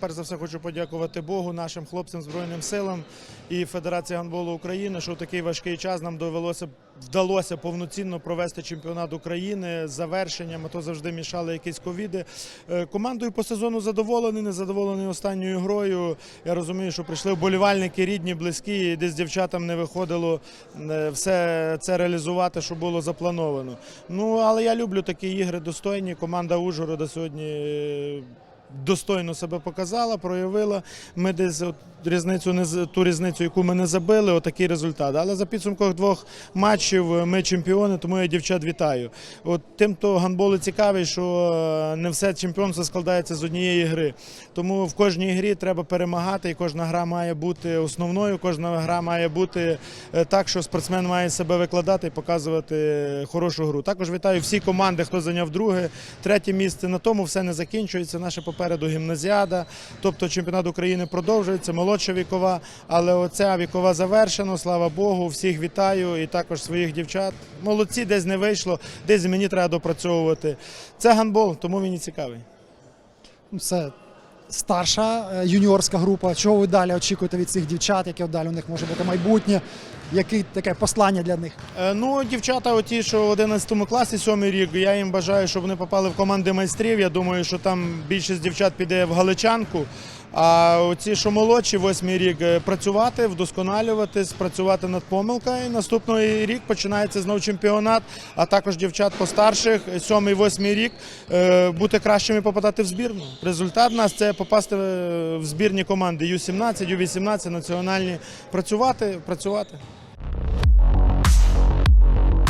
Перш за все хочу подякувати Богу, нашим хлопцям Збройним силам і Федерації гандболу України, що в такий важкий час нам довелося вдалося повноцінно провести чемпіонат України з завершенням. А то завжди мішали якісь ковіди. Е, Командою по сезону задоволений, не задоволений останньою грою. Я розумію, що прийшли вболівальники рідні, близькі, і десь дівчатам не виходило е, все це реалізувати, що було заплановано. Ну але я люблю такі ігри достойні. Команда Ужгорода сьогодні. Достойно себе показала, проявила. Ми десь от різницю не ту різницю, яку ми не забили, отакий результат. Але за підсумком двох матчів ми чемпіони, тому я дівчат вітаю. От тим, хто гандболи цікавий, що е, не все чемпіонство складається з однієї гри. Тому в кожній грі треба перемагати, і кожна гра має бути основною. Кожна гра має бути е, так, що спортсмен має себе викладати і показувати хорошу гру. Також вітаю всі команди, хто зайняв друге, третє місце. На тому все не закінчується. Наша попереду гімназіада, тобто чемпіонат України продовжується, молодша вікова, але оця вікова завершена. Слава Богу, всіх вітаю і також своїх дівчат. Молодці, десь не вийшло, десь мені треба допрацьовувати. Це гандбол, тому мені цікавий. Ну, Це старша е, юніорська група. Чого ви далі очікуєте від цих дівчат? Яке далі у них може бути майбутнє? Яке таке послання для них? Е, Ну, дівчата, оті, що в 11 класі, сьомий рік, я їм бажаю, щоб вони попали в команди майстрів. Я думаю, що там більшість дівчат піде в Галичанку. А оці, що молодші, восьмий рік, е, працювати, вдосконалюватись, працювати над помилкою. Наступний рік починається знову чемпіонат, а також дівчат постарших, сьомий, восьмий рік, е, бути кращими попадати в збірну. Результат нас це попасти е, в збірні команди Ю-17, Ю-18, національні, працювати, працювати.